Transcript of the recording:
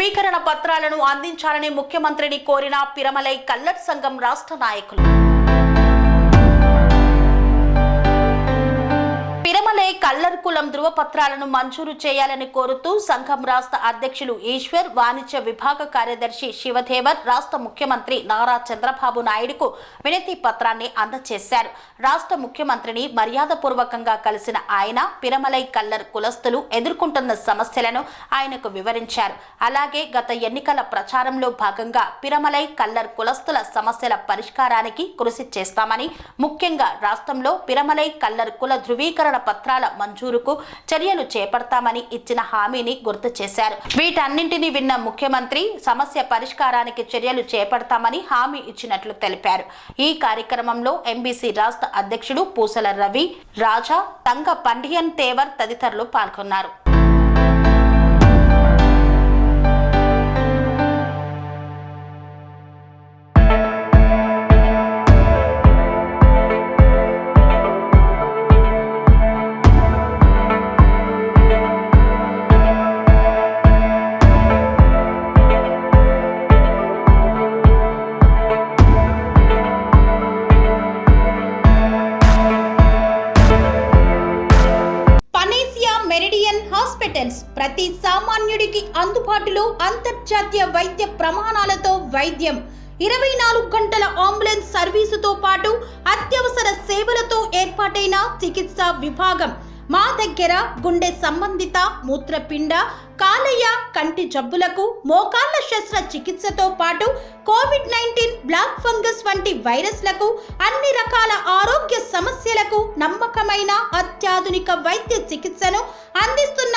ధృవీకరణ పత్రాలను అందించాలని ముఖ్యమంత్రిని కోరిన పిరమలై కల్లట్ సంఘం రాష్ట్ర నాయకులు. కల్లర్ కులం ధృవపత్రాలను మంజూరు చేయాలని కోరుతూ సంఘం రాష్ట్ర అధ్యక్షులు ఈశ్వర్ వాణిజ్య విభాగ కార్యదర్శి శివదేవర్ రాష్ట్ర ముఖ్యమంత్రి నారా చంద్రబాబు నాయుడుకు వినతి పత్రాన్ని అందజేశారు. రాష్ట్ర ముఖ్యమంత్రిని మర్యాదపూర్వకంగా కలిసిన ఆయన పిరమలై కల్లర్ కులస్తులు ఎదుర్కొంటున్న సమస్యలను ఆయనకు వివరించారు. అలాగే గత ఎన్నికల ప్రచారంలో భాగంగా పిరమలై కల్లర్ కులస్తుల సమస్యల పరిష్కారానికి కృషి చేస్తామని ముఖ్యంగా రాష్ట్రంలో పిరమలై కల్లర్ కుల ధృవీకరణ పత్రాల మంజూరుకు చర్యలు చేపడతామని ఇచ్చిన హామీని గుర్తు చేశారు. వీటన్నింటినీ విన్న ముఖ్యమంత్రి సమస్య పరిష్కారానికి చర్యలు చేపడతామని హామీ ఇచ్చినట్లు తెలిపారు. ఈ కార్యక్రమంలో ఎంబీసీ రాష్ట్ర అధ్యక్షుడు పూసల రవి రాజా తంగ పండియన్ తేవర్ తదితరులు పాల్గొన్నారు. హాస్పిటల్స్ ప్రతి సామాన్యుడికి అందుబాటులో అంతర్జాతీయ వైద్య ప్రమాణాలతో వైద్యం. ఇరవై నాలుగు గంటల అంబులెన్స్ సర్వీసుతో పాటు అత్యవసర సేవలతో ఏర్పాటైన చికిత్సా విభాగం. మా దగ్గర గుండె సంబంధిత మూత్రపిండ కాలేయ కంటి జబ్బులకు మోకాళ్ళ శస్త్ర చికిత్సతో పాటు కోవిడ్ నైన్టీన్ బ్లాక్ ఫంగస్ వంటి వైరస్లకు అన్ని రకాల ఆరోగ్య సమస్యలకు నమ్మకమైన అత్యాధునిక వైద్య చికిత్సను అందిస్తున్న